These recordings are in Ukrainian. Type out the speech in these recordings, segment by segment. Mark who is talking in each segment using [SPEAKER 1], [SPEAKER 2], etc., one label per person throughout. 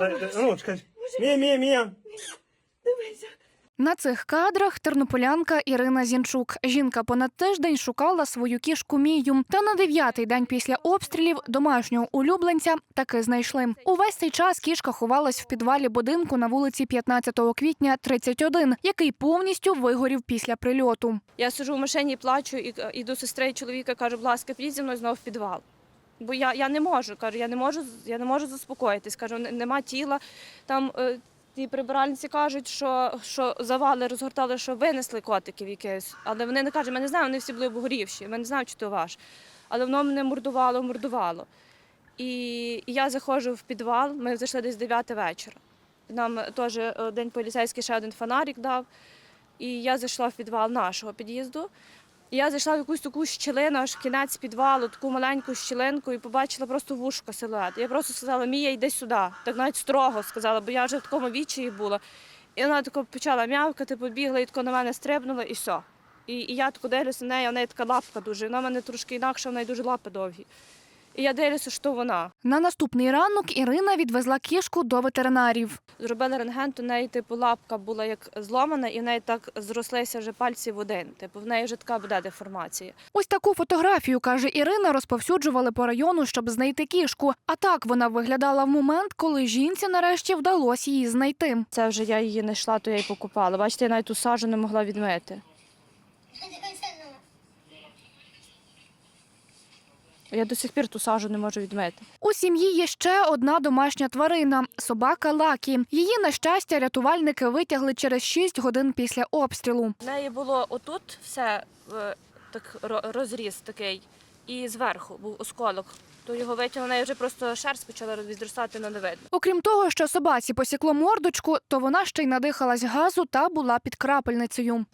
[SPEAKER 1] Е, Ну, чекай. Мія, Мія, Мія.
[SPEAKER 2] Дивися.
[SPEAKER 3] На цих кадрах тернополянка Ірина Зінчук. Жінка понад тиждень шукала свою кішку Мію. Та на дев'ятий день після обстрілів домашнього улюбленця таки знайшли. Увесь цей час кішка ховалась в підвалі будинку на вулиці 15 квітня 31, який повністю вигорів після прильоту.
[SPEAKER 2] Я сиджу в машині, плачу і і до сестри чоловіка кажу, будь ласка, підіть зі мною знову в підвал. Бо я, я не можу, кажу, я не можу, я не можу заспокоїтись. Кажу, нема тіла. Там е, ті прибиральниці кажуть, що, що завали розгортали, що винесли котиків якихось. Але вони не кажуть, ми не знаємо, вони всі були обгорівші, ми не знаємо, чи то ваш. Але воно мене мордувало, мордувало. І, і я заходжу в підвал, ми зайшли десь 9 вечора. Нам теж один поліцейський ще один фонарик дав. І я зайшла в підвал нашого під'їзду. Я зайшла в якусь таку щілину, аж кінець підвалу, таку маленьку щілинку, і побачила просто вушко силует. Я просто сказала, Мія, йди сюди. Так навіть строго сказала, бо я вже в такому вічі була. І вона тако почала м'явкати, побігла і тако на мене стрибнула, і все. І, і я тако дивлюся на неї, неї така лапка дуже. Вона в мене трошки інакша, в неї дуже лапи довгі. І я дивлюся, що вона.
[SPEAKER 3] На наступний ранок Ірина відвезла кішку до ветеринарів.
[SPEAKER 2] Зробили рентген, то в неї типу лапка була як зломана, і в неї так зрослися вже пальці в один. Типу, в неї вже така буде деформація.
[SPEAKER 3] Ось таку фотографію, каже Ірина, розповсюджували по району, щоб знайти кішку. А так вона виглядала в момент, коли жінці нарешті вдалося її знайти.
[SPEAKER 2] Це вже я її знайшла, то я її покупала. Бачите, я навіть ту сажу не могла відмити. Я до сих пір ту сажу не можу відмити.
[SPEAKER 3] У сім'ї є ще одна домашня тварина собака Лакі. Її, на щастя, рятувальники витягли через 6 годин після обстрілу.
[SPEAKER 2] В неї було отут все е, так розріз такий, і зверху був осколок. То його витягли, неї вже просто шерсть почала відростати, але не видно.
[SPEAKER 3] Окрім того, що собаці посікло мордочку, то вона ще й надихалась газу та була під крапельницею.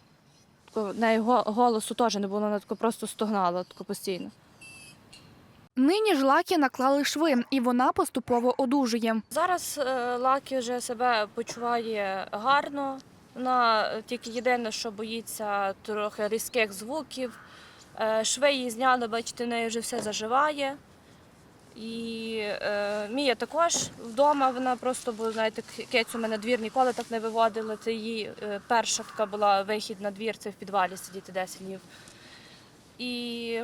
[SPEAKER 2] В неї голосу теж не було, вона просто стогнала постійно.
[SPEAKER 3] Нині ж Лакі наклали шви, і вона поступово одужує.
[SPEAKER 2] Зараз е, Лакі вже себе почуває гарно. Вона е, тільки єдине, що боїться трохи різких звуків. Е, Шви її зняли, бачите, в неї вже все заживає. І е, Мія також вдома, вона просто, бо знаєте, к- кицю ми на двір ніколи так не виводили. Це її перша така була вихід на двір, це в підвалі сидіти 10 днів. І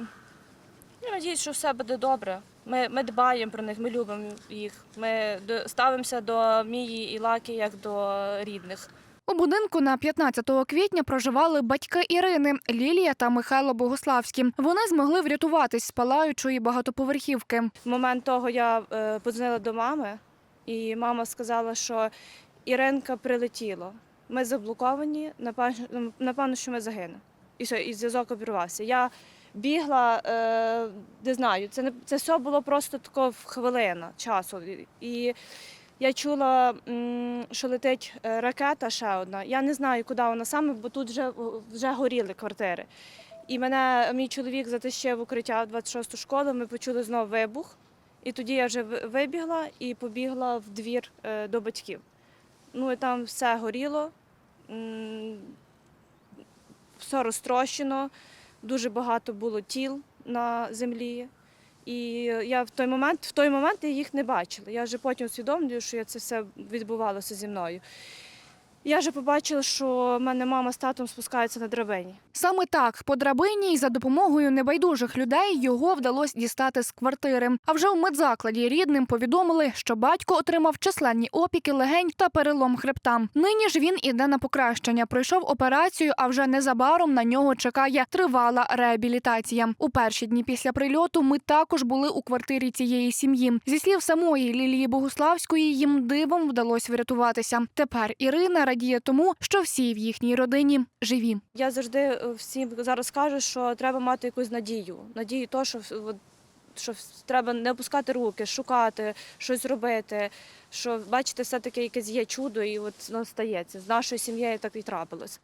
[SPEAKER 2] я надіюсь, що все буде добре. Ми, ми дбаємо про них, ми любимо їх. Ми ставимося до Мії і Лаки як до рідних.
[SPEAKER 3] У будинку на 15 квітня проживали батьки Ірини Лілія та Михайло Богославські. Вони змогли врятуватись з палаючої багатоповерхівки.
[SPEAKER 2] В момент того я е, подзвонила до мами, і мама сказала, що Іринка прилетіла. Ми заблоковані, напевно, напевно, що ми загинемо. І все, і зв'язок обірвався. Я бігла, е, не знаю, це не це все було просто тако в хвилина часу. І я чула, що летить е, ракета ще одна. Я не знаю, куди вона саме, бо тут вже, вже горіли квартири. І мене мій чоловік затащив в укриття в 26-ту школу. Ми почули знову вибух. І тоді я вже вибігла і побігла в двір е, до батьків. Ну і там все горіло, все розтрощено, дуже багато було тіл на землі. І я в той момент, в той момент я їх не бачила. Я вже потім усвідомлюю, що це все відбувалося зі мною. Я вже побачила, що в мене мама з татом спускаються на драбині.
[SPEAKER 3] Саме так, по драбині і за допомогою небайдужих людей його вдалося дістати з квартири. А вже у медзакладі рідним повідомили, що батько отримав численні опіки легень та перелом хребта. Нині ж він іде на покращення. Пройшов операцію, а вже незабаром на нього чекає тривала реабілітація. У перші дні після прильоту ми також були у квартирі цієї сім'ї. Зі слів самої Лілії Богуславської, їм дивом вдалося врятуватися. Тепер Ірина радіє тому, що всі в їхній родині живі.
[SPEAKER 2] Я завжди е, всім зараз кажу, що треба мати якусь надію. Надію, то, що, що треба не опускати руки, шукати, щось робити. Що бачите, все-таки якесь є чудо, і от воно стається. З нашою сім'єю так і трапилось.